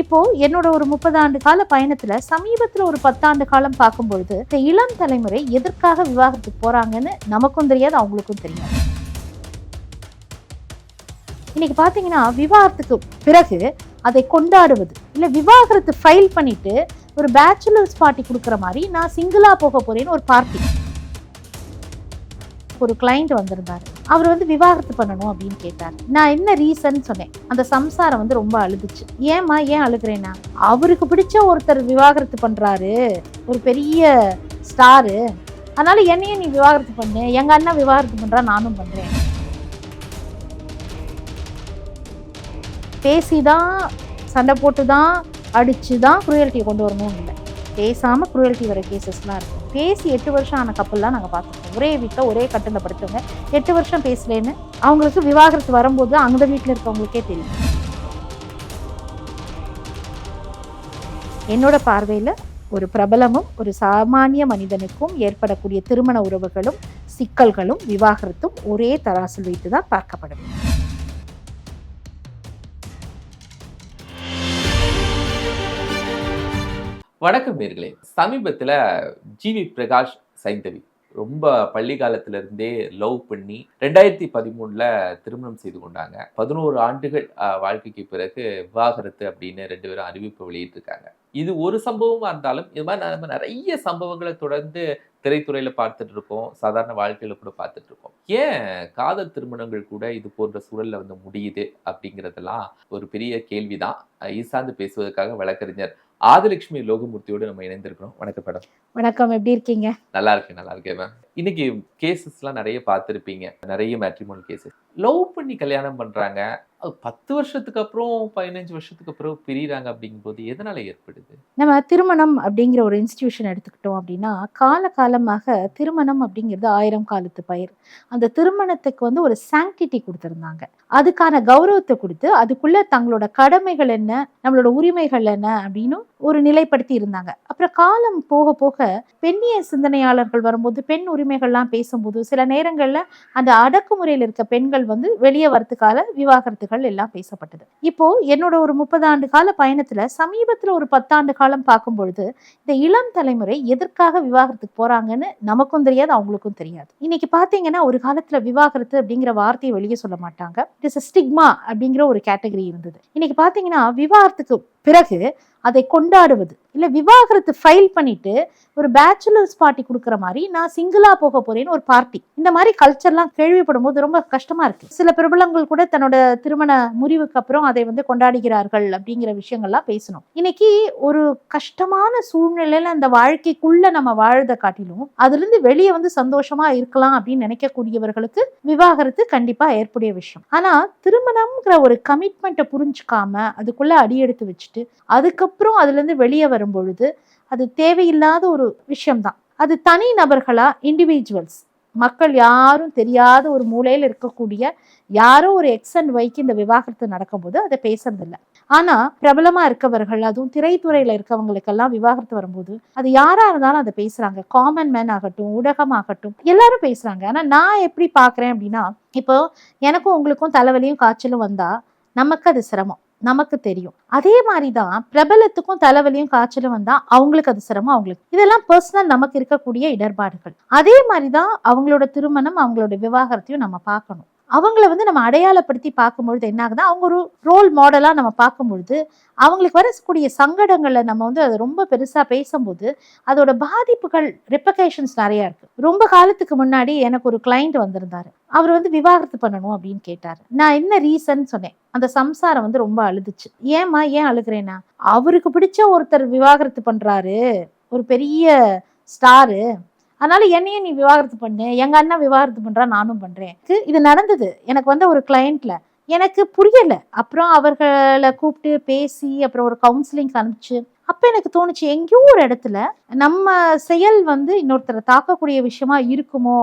இப்போ என்னோட ஒரு முப்பது ஆண்டு கால பயணத்துல சமீபத்துல ஒரு பத்தாண்டு காலம் பார்க்கும்பொழுது இந்த இளம் தலைமுறை எதற்காக விவாகரத்துக்கு போறாங்கன்னு நமக்கும் தெரியாது அவங்களுக்கும் தெரியாது. இன்னைக்கு பாத்தீங்கன்னா விவாகரத்துக்கு பிறகு அதை கொண்டாடுவது இல்ல விவாகரத்து ஃபைல் பண்ணிட்டு ஒரு பேச்சுலர்ஸ் பார்ட்டி கொடுக்குற மாதிரி நான் சிங்கிளா போக போறேன்னு ஒரு பார்ட்டி ஒரு கிளைண்ட் வந்திருந்தாரு. அவர் வந்து விவாகரத்து பண்ணணும் அப்படின்னு கேட்டார். நான் என்ன ரீசன் சொன்னேன்? அந்த சம்சாரம் வந்து ரொம்ப அழுதுச்சு. ஏமா ஏன் அழுகிறேன்னா? அவருக்கு பிடிச்ச ஒருத்தர் விவாகரத்து பண்றாரு. ஒரு பெரிய ஸ்டாரு அதனால என்னையும் நீ விவாகரத்து பண்ணு. எங்க அண்ணா விவாகரத்து பண்றா நானும் பண்றேன். பேசிதான் சண்டை போட்டு தான் அடிச்சு தான் குரூயல்ட்டியை கொண்டு வரணும் இல்லை. பேசாமல் குரூயல்ட்டி வர கேசஸ்லாம் இருக்கும் பேசி எட்டு வருஷம் ஆன கப்பல்லாம் நாங்கள் பார்த்தோம். ஒரே வீட்டில் ஒரே கட்டில் படுத்தவங்க. எட்டு வருஷம் பேசலேன்னு அவங்களுக்கு விவாகரத்து வரும்போது அந்த வீட்டில் இருக்கவங்களுக்கே தெரியும். என்னோட பார்வையில் ஒரு பிரபலமும் ஒரு சாமானிய மனிதனுக்கும் ஏற்படக்கூடிய திருமண உறவுகளும் சிக்கல்களும் விவாகரத்தும் ஒரே தராசில் வைத்து தான் பார்க்கப்படும். வணக்கம் நேர்களே. சமீபத்தில் ஜிவி பிரகாஷ் சைந்தவி. ரொம்ப பள்ளி காலத்திலிருந்தே லவ் பண்ணி ரெண்டாயிரத்தி பதிமூணில் திருமணம் செய்து கொண்டாங்க. பதினோரு ஆண்டுகள் வாழ்க்கைக்கு பிறகு விவாகரத்து அப்படின்னு ரெண்டு பேரும் அறிவிப்பு வெளியிட்டிருக்காங்க. இது ஒரு சம்பவமாக இருந்தாலும் இது மாதிரி நம்ம நிறைய சம்பவங்களை தொடர்ந்து திரைத்துறையில் பார்த்துட்டு இருக்கோம். சாதாரண வாழ்க்கையில் கூட பார்த்துட்டு இருக்கோம். ஏன் காதல் திருமணங்கள் கூட இது போன்ற சூழலில் வந்து முடியுது அப்படிங்கிறதெல்லாம் ஒரு பெரிய கேள்விதான். ஈசாந்து பேசுவதற்காக வழக்கறிஞர் ஆதிலட்சுமி லோகமூர்த்தியோடு நம்ம இணைந்திருக்கிறோம். வணக்கம் மேடம். வணக்கம். எப்படி இருக்கீங்க? நல்லா இருக்கேன் நல்லா இருக்கேன் மேம். இன்னைக்கு கேசஸ்லாம் நிறைய பார்த்துருப்பீங்க. நிறைய மேட்ரிமோனல் கேசஸ் லவ் பண்ணி கல்யாணம் பண்றாங்க. அது பத்து வருஷத்துக்கு அப்புறம் பதினஞ்சு வருஷத்துக்கு அப்புறம் பிரியறாங்க அப்படிங்கும்போது எதனால ஏற்படுது? நம்ம திருமணம் அப்படிங்கிற ஒரு இன்ஸ்டிடியூஷன் எடுத்துக்கிட்டோம் அப்படின்னா கால காலமாக திருமணம் அப்படிங்கிறது ஆயிரம் காலத்து பயிர். அந்த திருமணத்துக்கு வந்து ஒரு சாங்டிட்டி கொடுத்துருந்தாங்க. அதுக்கான கௌரவத்தை கொடுத்து அதுக்குள்ள தங்களோட கடமைகள் என்ன நம்மளோட உரிமைகள் என்ன அப்படின்னு ஒரு நிலைப்படுத்தி இருந்தாங்க. அப்புறம் காலம் போக போக பெண்ணிய சிந்தனையாளர்கள் வரும்போது பெண் உரிமைகள்லாம் பேசும்போது சில நேரங்களில் அந்த அடக்குமுறையில் இருக்க பெண்கள் வந்து வெளியே வரத்துக்கால விவாகரத்துகள் எல்லாம் பேசப்பட்டது. இப்போ என்னோட ஒரு முப்பது ஆண்டு கால பயணத்தில் சமீபத்தில் ஒரு பத்தாண்டு காலம் பார்க்கும் பொழுது இந்த இளம் தலைமுறை எதற்காக விவாகரத்துக்கு போறாங்கன்னு நமக்கும் தெரியாது அவங்களுக்கும் தெரியாது. இன்னைக்கு பார்த்தீங்கன்னா ஒரு காலத்தில் விவாகரத்து அப்படிங்கிற வார்த்தையை வெளியே சொல்ல மாட்டாங்க. இட் இஸ் ஸ்டிக்மா அப்படிங்கிற ஒரு கேட்டகரி இருந்தது. இன்னைக்கு பார்த்தீங்கன்னா விவாகரத்துக்கு பிறகு அதை கொண்டாடுவது. இல்லை விவாகரத்து ஃபைல் பண்ணிட்டு ஒரு பேச்சுலர்ஸ் பார்ட்டி கொடுக்குற மாதிரி நான் சிங்கிளாக போக போறேன்னு ஒரு பார்ட்டி இந்த மாதிரி கல்ச்சர்லாம் கேள்விப்படும் போது ரொம்ப கஷ்டமா இருக்கு. சில பிரபலங்கள் கூட தன்னோட திருமண முறிவுக்கு அப்புறம் அதை வந்து கொண்டாடுகிறார்கள் அப்படிங்கிற விஷயங்கள்லாம் பேசணும். இன்னைக்கு ஒரு கஷ்டமான சூழ்நிலையில அந்த வாழ்க்கைக்குள்ள நம்ம வாழத காட்டிலும் அதுலேருந்து வெளியே வந்து சந்தோஷமா இருக்கலாம் அப்படின்னு நினைக்கக்கூடியவர்களுக்கு விவாகரத்து கண்டிப்பா ஏற்புடைய விஷயம். ஆனா திருமணம்ங்கிற ஒரு கமிட்மெண்ட்டை புரிஞ்சுக்காம அதுக்குள்ள அடியெடுத்து வச்சுட்டு அதுக்கப்புறம் அதுக்கப்புறம் அதுலேருந்து வெளியே வரும் பொழுது அது தேவையில்லாத ஒரு விஷயம்தான். அது தனி நபர்களா? இண்டிவிஜுவல்ஸ் மக்கள் யாரும் தெரியாத ஒரு மூலையில் இருக்கக்கூடிய யாரோ ஒரு எக்ஸ் அண்ட் ஒய்க்கு இந்த விவாகரத்து நடக்கும்போது அதை பேசுறதில்ல. ஆனால் பிரபலமாக இருக்கவர்கள் அதுவும் திரைத்துறையில் இருக்கவங்களுக்கெல்லாம் விவாகரத்து வரும்போது அது யாராக இருந்தாலும் அதை பேசுகிறாங்க காமன் மேன் ஆகட்டும் ஊடகமாகட்டும் எல்லாரும் பேசுறாங்க. ஆனால் நான் எப்படி பார்க்குறேன் அப்படின்னா இப்போ எனக்கும் உங்களுக்கும் தலைவலியும் காய்ச்சலும் வந்தால் நமக்கு அது சிரமம். நமக்கு தெரியும். அதே மாதிரி தான் பிரபலத்துக்கும் தலைவலியும் காய்ச்சலும் வந்தா அவங்களுக்கு அது சிரமம் அவங்களுக்கு. இதெல்லாம் பர்சனல் நமக்கு இருக்கக்கூடிய இடர்பாடுகள். அதே மாதிரி தான் அவங்களோட திருமணம் அவங்களோட விவாகரத்தையும் நம்ம பார்க்கணும். அவங்கள வந்து நம்ம அடையாளப்படுத்தி பார்க்கும்பொழுது என்ன ஆகுதுன்னா அவங்க ஒரு ரோல் மாடலாக நம்ம பார்க்கும்பொழுது அவங்களுக்கு வரக்கூடிய சங்கடங்களை நம்ம வந்து அதை ரொம்ப பெருசாக பேசும்போது அதோட பாதிப்புகள் ரெப்பகேஷன்ஸ் நிறையா இருக்குது ரொம்ப காலத்துக்கு முன்னாடி எனக்கு ஒரு கிளைண்ட் வந்திருந்தாரு. அவர் வந்து விவாகரத்து பண்ணணும் அப்படின்னு கேட்டார். நான் என்ன ரீசன் சொன்னேன். அந்த சம்சாரம் வந்து ரொம்ப அழுதுச்சு. ஏம்மா ஏன் அழுகிறேன்னா? அவருக்கு பிடிச்ச ஒருத்தர் விவாகரத்து பண்ணுறாரு ஒரு பெரிய ஸ்டாரு அதனால என்னையும் நீ விவாகரத்து பண்ணு எங்க அண்ணன் விவாகரத்து பண்ணுறா நானும் பண்ணுறேன் இது- நடந்தது. எனக்கு வந்து ஒரு கிளைண்ட்ல எனக்கு புரியலை. அப்புறம் அவர்களை கூப்பிட்டு பேசி அப்புறம் ஒரு கவுன்சிலிங் அனுப்பிச்சு. அப்போ எனக்கு தோணுச்சு எங்கேயோ ஒரு இடத்துல நம்ம செயல் வந்து இன்னொருத்தரை தாக்கக்கூடிய விஷயமா இருக்குமோ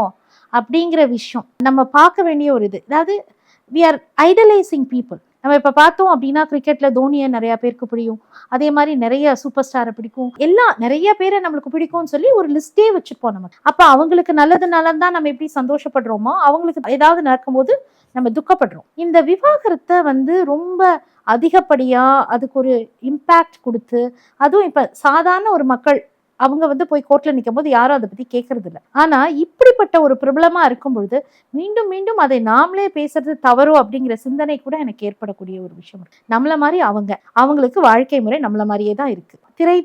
அப்படிங்கிற விஷயம். நம்ம பார்க்க வேண்டிய ஒரு இது. அதாவது வி ஆர் ஐடலைசிங் பீப்புள் நம்ம இப்போ பார்த்தோம் அப்படின்னா கிரிக்கெட்ல தோனியை நிறைய பேருக்கு பிடிக்கும். அதே மாதிரி நிறைய சூப்பர் ஸ்டாரை பிடிக்கும். எல்லாம் நிறைய பேரை நம்மளுக்கு பிடிக்கும்னு சொல்லி ஒரு லிஸ்டே வச்சிருப்போம் நம்ம. அப்போ அவங்களுக்கு நல்லது தான் நம்ம எப்படி சந்தோஷப்படுறோமோ அவங்களுக்கு ஏதாவது நடக்கும்போது நம்ம துக்கப்படுறோம். இந்த விவாகரத்தை வந்து ரொம்ப அதிகப்படியாக அதுக்கு ஒரு இம்பேக்ட் கொடுத்து அதுவும் இப்போ சாதாரண ஒரு மக்கள் அவங்க வந்து போய் கோர்ட்டில் நிற்கும் போது யாரும் அதை பற்றி கேட்கறது இல்லை ஆனால் இப்படிப்பட்ட ஒரு பிரபலமாக இருக்கும் பொழுது மீண்டும் மீண்டும் அதை நாமளே பேசுறது தவறோ அப்படிங்கிற சிந்தனை கூட எனக்கு ஏற்படக்கூடிய ஒரு விஷயம். நம்மளை நம்மள மாதிரி அவங்க அவங்களுக்கு வாழ்க்கை முறை நம்மள மாதிரியே தான் இருக்கு. திரை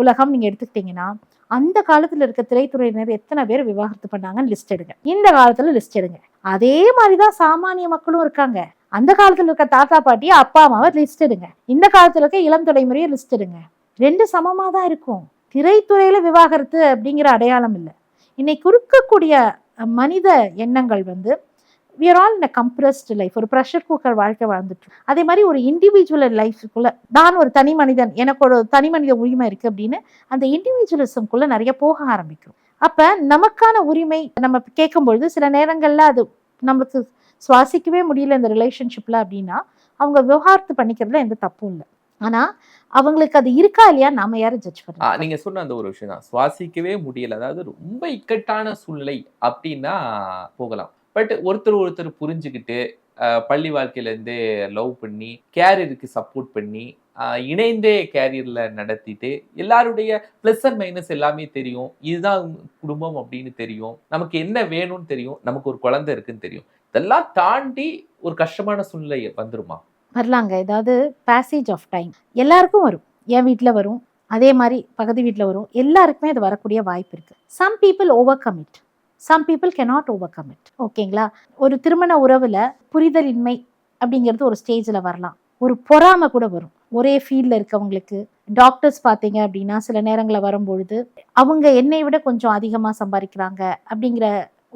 உலகம் நீங்கள் எடுத்துக்கிட்டீங்கன்னா அந்த காலத்தில் இருக்க திரைத்துறையினர் எத்தனை பேர் விவாகரத்து பண்ணாங்கன்னு லிஸ்ட் எடுங்க. இந்த காலத்தில் லிஸ்ட் எடுங்க. அதே மாதிரி தான் சாமானிய மக்களும் இருக்காங்க. அந்த காலத்தில் இருக்க தாத்தா பாட்டி அப்பா அம்மாவை லிஸ்ட் எடுங்க. இந்த காலத்தில் இருக்க இளம் தலைமுறையை லிஸ்ட் எடுங்க. ரெண்டு சமமாக தான் இருக்கும். திரைத்துறையில் விவாகரத்து அப்படிங்கிற அடையாளம் இல்லை. இன்னைக்கு இருக்கக்கூடிய மனித எண்ணங்கள் வந்து we are all all in compressed life ஒரு ப்ரெஷர் குக்கர் வாழ்க்கை வாழ்ந்துட்டு அதே மாதிரி ஒரு இண்டிவிஜுவல் லைஃபுக்குள்ளே நான் ஒரு தனி மனிதன் எனக்கு ஒரு தனி மனித உரிமை இருக்குது அப்படின்னு அந்த இண்டிவிஜுவலிசம்குள்ளே நிறைய போக ஆரம்பிக்கும். அப்போ நமக்கான உரிமை நம்ம கேட்கும்பொழுது சில நேரங்களில் அது நம்மளுக்கு சுவாசிக்கவே முடியல இந்த ரிலேஷன்ஷிப்பில் அப்படின்னா அவங்க விவகாரத்து பண்ணிக்கிறதுல எந்த தப்பும் இல்லை. ஆனா அவங்களுக்கு அது இருக்கா இல்லையா நாம யாரும் ஜட்ஜ் பண்ணலாம் நீங்க சொன்ன அந்த ஒரு விஷயம் தான். சுவாசிக்கவே முடியல. அதாவது ரொம்ப இக்கட்டான சூழ்நிலை அப்படின்னா போகலாம். பட் ஒருத்தர் ஒருத்தர் புரிஞ்சுக்கிட்டு பள்ளி வாழ்க்கையில இருந்தே லவ் பண்ணி கேரியருக்கு சப்போர்ட் பண்ணி இணைந்தே கேரியர்ல நடத்திட்டு எல்லாருடைய ப்ளஸ் அண்ட் மைனஸ் எல்லாமே தெரியும். இதுதான் குடும்பம் அப்படின்னு தெரியும். நமக்கு என்ன வேணும்னு தெரியும். நமக்கு ஒரு குழந்தை இருக்குன்னு தெரியும். இதெல்லாம் தாண்டி ஒரு கஷ்டமான சூழ்நிலை வந்துருமா? வரலாங்க. ஏதாவது பேசேஜ் ஆஃப் டைம் எல்லாருக்கும் வரும். என் வீட்டில் வரும். அதே மாதிரி பக்கத்து வீட்டில் வரும். எல்லாருக்குமே அது வரக்கூடிய வாய்ப்பு இருக்குது some people over commit some people cannot over commit ஓகேங்களா? ஒரு திருமண உறவில் புரிதலின்மை அப்படிங்கிறது ஒரு ஸ்டேஜில் வரலாம். ஒரு பொறாமை கூட வரும். ஒரே ஃபீல்டில் இருக்கவங்களுக்கு டாக்டர்ஸ் பார்த்தீங்க அப்படின்னா சில நேரங்களில் வரும்பொழுது அவங்க என்னை விட கொஞ்சம் அதிகமாக சம்பாதிக்கிறாங்க அப்படிங்கிற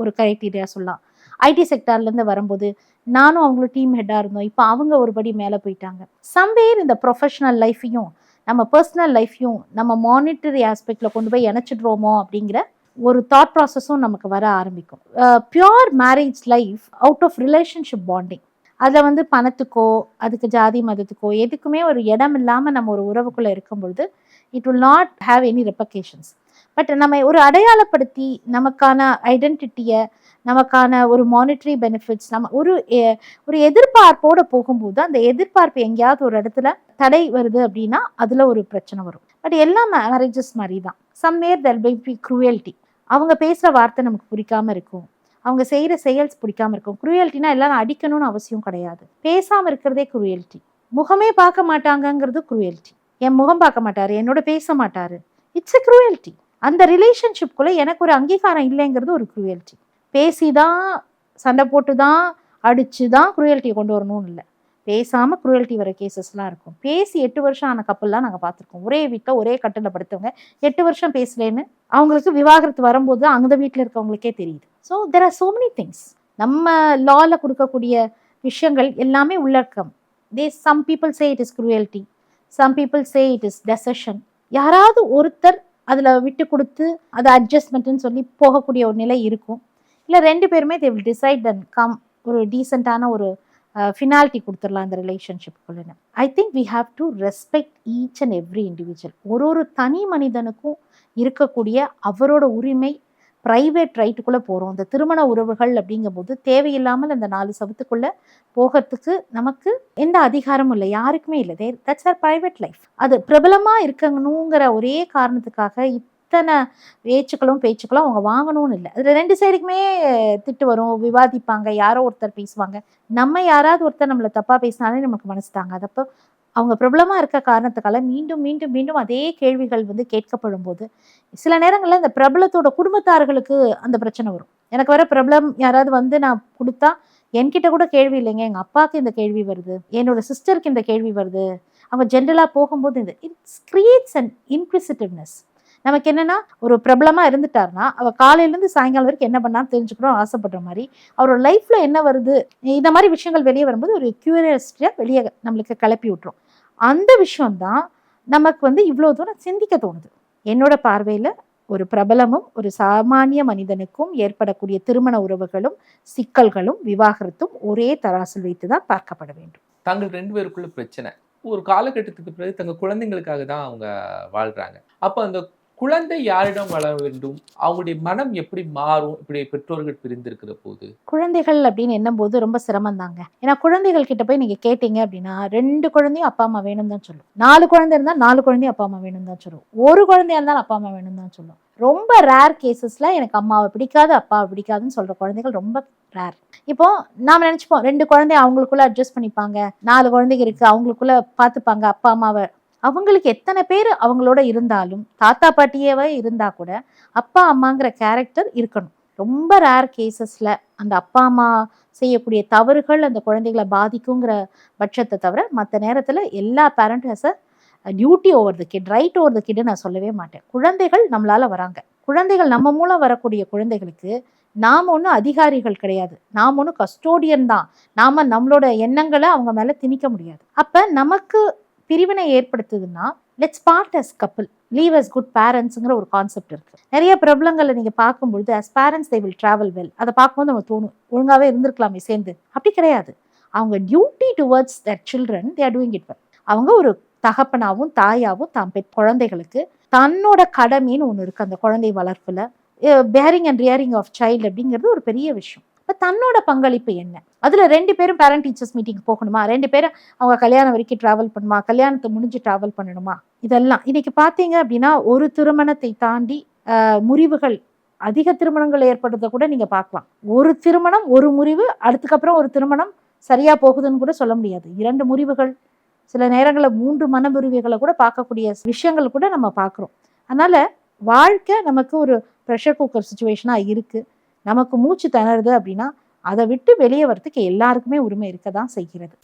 ஒரு கிரைட்டீரியா சொல்லலாம். ஐடி செக்டார்லேருந்து வரும்போது நானும் அவங்களும் டீம் ஹெட்டாக இருந்தோம். இப்போ அவங்க ஒரு படி மேலே போயிட்டாங்க. சம்வேர் இந்த ப்ரொஃபஷனல் லைஃப்பையும் நம்ம பர்சனல் லைஃப்பையும் நம்ம மானிட்டரி ஆஸ்பெக்டில் கொண்டு போய் இணைச்சிடுறோமோ அப்படிங்கிற ஒரு தாட் ப்ராசஸும் நமக்கு வர ஆரம்பிக்கும். Pure marriage life out of relationship bonding அதில் வந்து பணத்துக்கோ அதுக்கு ஜாதி மதத்துக்கோ எதுக்குமே ஒரு இடம் இல்லாமல் நம்ம ஒரு உறவுக்குள்ளே இருக்கும் பொழுது it will not have any repercussions but நம்ம ஒரு அடையாளப்படுத்தி நமக்கான ஐடென்டிட்டியை நமக்கான ஒரு மானிட்டரி பெனிஃபிட்ஸ் நம்ம ஒரு ஒரு எதிர்பார்ப்போட போகும்போது அந்த எதிர்பார்ப்பு எங்கேயாவது ஒரு இடத்துல தடை வருது அப்படின்னா அதில் ஒரு பிரச்சனை வரும். பட் எல்லா மேரேஜஸ் மாதிரி தான் சம்வேர் தெல் பி க்ரூயல்ட்டி அவங்க பேசுகிற வார்த்தை நமக்கு பிடிக்காம இருக்கும். அவங்க செய்கிற செயல்ஸ் பிடிக்காம இருக்கும். குரூயல்ட்டினா எல்லாரும் அடிக்கணும்னு அவசியம் கிடையாது. பேசாமல் இருக்கிறதே குரூயல்ட்டி முகமே பார்க்க மாட்டாங்கங்கிறது குரூயல்ட்டி என் முகம் பார்க்க மாட்டார். என்னோட பேச மாட்டார். இட்ஸ் எ குரூயல்ட்டி அந்த ரிலேஷன்ஷிப்குள்ளே எனக்கு ஒரு அங்கீகாரம் இல்லைங்கிறது ஒரு க்ரூயல்ட்டி பேசி தான் சண்டை போட்டு தான் அடித்து தான் க்ரூயல்ட்டியை கொண்டு வரணும்னு இல்லை. பேசாமல் க்ரூயல்ட்டி வர கேசஸ்லாம் இருக்கும். பேசி எட்டு வருஷம் ஆன கப்பல்லாம் நாங்கள் பார்த்துருக்கோம். ஒரே வீட்டில் ஒரே கட்டில் படுத்தவங்க. எட்டு வருஷம் பேசலேன்னு அவங்களுக்கு விவாகரத்து வரும்போது அந்த வீட்டில் இருக்கவங்களுக்கே தெரியுது. So there are so many things நம்ம லால கொடுக்கக்கூடிய விஷயங்கள் எல்லாமே உள்ளடக்கம். They some people say it is cruelty. Some people say it is deception யாராவது ஒருத்தர் அதில் விட்டு கொடுத்து அது அட்ஜஸ்ட்மெண்ட்னு சொல்லி போகக்கூடிய ஒரு நிலை இருக்கும். இல்லை ரெண்டு பேருமே they will decide then come ஒரு டீசெண்டான ஒரு ஃபினாலிட்டி கொடுத்துடலாம் அந்த ரிலேஷன்ஷிப்புக்குள்ளே I think we have to respect each and every individual ஒரு ஒரு தனி மனிதனுக்கும் இருக்கக்கூடிய அவரோட உரிமை ப்ரைவேட் ரைட்டுக்குள்ளே போகிறோம் இந்த திருமண உறவுகள் அப்படிங்கும்போது தேவையில்லாமல் அந்த நாலு சவத்துக்குள்ளே போகிறதுக்கு நமக்கு எந்த அதிகாரமும் இல்லை. யாருக்குமே இல்லை. They that's are private life அது பிரபலமாக இருக்கணுங்கிற ஒரே காரணத்துக்காக இத்தனை பேச்சுக்களும் பேச்சுக்களும் அவங்க வாங்கணும்னு இல்லை. அதில் ரெண்டு சைடுக்குமே திட்டு வரும். விவாதிப்பாங்க. யாரோ ஒருத்தர் பேசுவாங்க. நம்ம யாராவது ஒருத்தர் நம்மளை தப்பாக பேசினாலே நமக்கு மனசு தாங்க அப்போ அவங்க பிரபலமாக இருக்க காரணத்துக்கால மீண்டும் மீண்டும் மீண்டும் அதே கேள்விகள் வந்து கேட்கப்படும் போது சில நேரங்களில் இந்த பிரபலத்தோட குடும்பத்தார்களுக்கு அந்த பிரச்சனை வரும். எனக்கு வர பிரபலம் யாராவது வந்து நான் கொடுத்தா என்கிட்ட கூட கேள்வி இல்லைங்க. எங்கள் அப்பாவுக்கு இந்த கேள்வி வருது. என்னோட சிஸ்டருக்கு இந்த கேள்வி வருது. அவங்க ஜென்ரலாக போகும்போது இந்த இட்ஸ் கிரியேட்ஸ் அண்ட் இன்க்விசிட்டிவ்னஸ் நமக்கு என்னன்னா ஒரு பிரபலமாக இருந்துட்டாருன்னா அவர் காலையிலேருந்து சாயங்காலம் வரைக்கும் என்ன பண்ணான்னு தெரிஞ்சுக்கணும் ஆசைப்படுற மாதிரி அவரோட லைஃப்பில் என்ன வருது இந்த மாதிரி விஷயங்கள் வெளியே வரும்போது ஒரு கியூரியாசிட்டியாக வெளியே நம்மளுக்கு கிளப்பி விட்டுரும். அந்த விஷயம்தான் நமக்கு வந்து இவ்வளோ தூரம் சிந்திக்க தோணுது. என்னோட பார்வையில் ஒரு பிரபலமும் ஒரு சாமானிய மனிதனுக்கும் ஏற்படக்கூடிய திருமண உறவுகளும் சிக்கல்களும் விவாகரத்தும் ஒரே தராசில் வைத்து தான் பார்க்கப்பட வேண்டும். தாங்கள் ரெண்டு பேருக்குள்ள பிரச்சனை. ஒரு காலகட்டத்துக்கு பிறகு தங்க குழந்தைங்களுக்காக தான் அவங்க வாழ்றாங்க. அப்போ அந்த குழந்தை யாரிடம் வளர வேண்டும்? அவங்களுடைய மனம் எப்படி மாறும்? இப்படி பெற்றோர்கள் பிரிந்திருக்கிற போது? குழந்தைகள் அப்படின்னு எண்ணும்போது ரொம்ப சிரமம் தாங்க ஏன்னா குழந்தைகள் கிட்ட போய் நீங்க கேட்டீங்க அப்படின்னா ரெண்டு குழந்தையும் அப்பா அம்மா வேணும் தான் சொல்லும். நாலு குழந்தை இருந்தா நாலு குழந்தையும் அப்பா அம்மா வேணும் தான் சொல்லும். ஒரு குழந்தையா இருந்தாலும் அப்பா அம்மா வேணும் தான் சொல்லும். ரொம்ப ரேர் கேசஸ்ல எனக்கு அம்மாவை பிடிக்காது அப்பாவை பிடிக்காதுன்னு சொல்ற குழந்தைகள் ரொம்ப ரேர் இப்போ நாம நினைச்சுப்போம் ரெண்டு குழந்தை அவங்களுக்குள்ள அட்ஜஸ்ட் பண்ணிப்பாங்க. நாலு குழந்தைங்க இருக்கு அவங்களுக்குள்ள பார்த்துப்பாங்க அப்பா அம்மாவை அவங்களுக்கு எத்தனை பேர் அவங்களோட இருந்தாலும் தாத்தா பாட்டியவே இருந்தால் கூட அப்பா அம்மாங்கிற கேரக்டர் இருக்கணும். ரொம்ப ரேர் கேசஸில் அந்த அப்பா அம்மா செய்யக்கூடிய தவறுகள் அந்த குழந்தைகளை பாதிக்குங்கிற பட்சத்தை தவிர மற்ற நேரத்தில் எல்லா parent has a duty over the kid right over the kid நான் சொல்லவே மாட்டேன். குழந்தைகள் நம்மளால் வராங்க. குழந்தைகள் நம்ம மூலம் வரக்கூடிய குழந்தைகளுக்கு நாம் ஒன்றும் அதிகாரிகள் கிடையாது. நாம் ஒன்றும் கஸ்டோடியன் தான். நாம் நம்மளோட எண்ணங்களை அவங்க மேலே திணிக்க முடியாது. அப்போ நமக்கு பிரிவினை ஏற்படுத்துதுன்னா let's part as couple leave as good பேரண்ட்ஸுங்கிற ஒரு கான்செப்ட் இருக்கு. நிறைய பிரபலங்களை நீங்க பார்க்கும்பொழுது as parents they will travel well அதை பார்க்கும்போது நம்ம தோணும் ஒழுங்காவே இருந்திருக்கலாமே சேர்ந்து. அப்படி கிடையாது. அவங்க duty towards that children they are doing it well அவங்க ஒரு தகப்பனாகவும் தாயாகவும் தாம் பெற் குழந்தைகளுக்கு தன்னோட கடமைன்னு ஒன்று இருக்கு. அந்த குழந்தை வளர்ப்பில். Bearing and rearing of child அப்படிங்கிறது ஒரு பெரிய விஷயம். இப்போ தன்னோட பங்களிப்பு என்ன? அதில் ரெண்டு பேரும் பேரண்ட் டீச்சர்ஸ் மீட்டிங் போகணுமா? ரெண்டு பேரும் அவங்க கல்யாணம் வரைக்கும் ட்ராவல் பண்ணுமா? கல்யாணத்தை முடிஞ்சு ட்ராவல் பண்ணணுமா? இதெல்லாம் இன்னைக்கு பார்த்தீங்க அப்படின்னா ஒரு திருமணத்தை தாண்டி முறிவுகள் அதிக திருமணங்கள் ஏற்படுறத கூட நீங்கள் பார்க்கலாம். ஒரு திருமணம் ஒரு முறிவு அதுக்கப்புறம் ஒரு திருமணம் சரியாக போகுதுன்னு கூட சொல்ல முடியாது. இரண்டு முறிவுகள் சில நேரங்களில் மூன்று மனமுறிவுகளை கூட பார்க்கக்கூடிய விஷயங்கள் கூட நம்ம பார்க்குறோம். அதனால் வாழ்க்கை நமக்கு ஒரு ப்ரெஷர் குக்கர் சுச்சுவேஷனாக இருக்குது நமக்கு மூச்சு திணறுது அப்படின்னா அதை விட்டு வெளியே வரத்துக்கு எல்லாருக்குமே உரிமை இருக்க தான் செய்கிறது.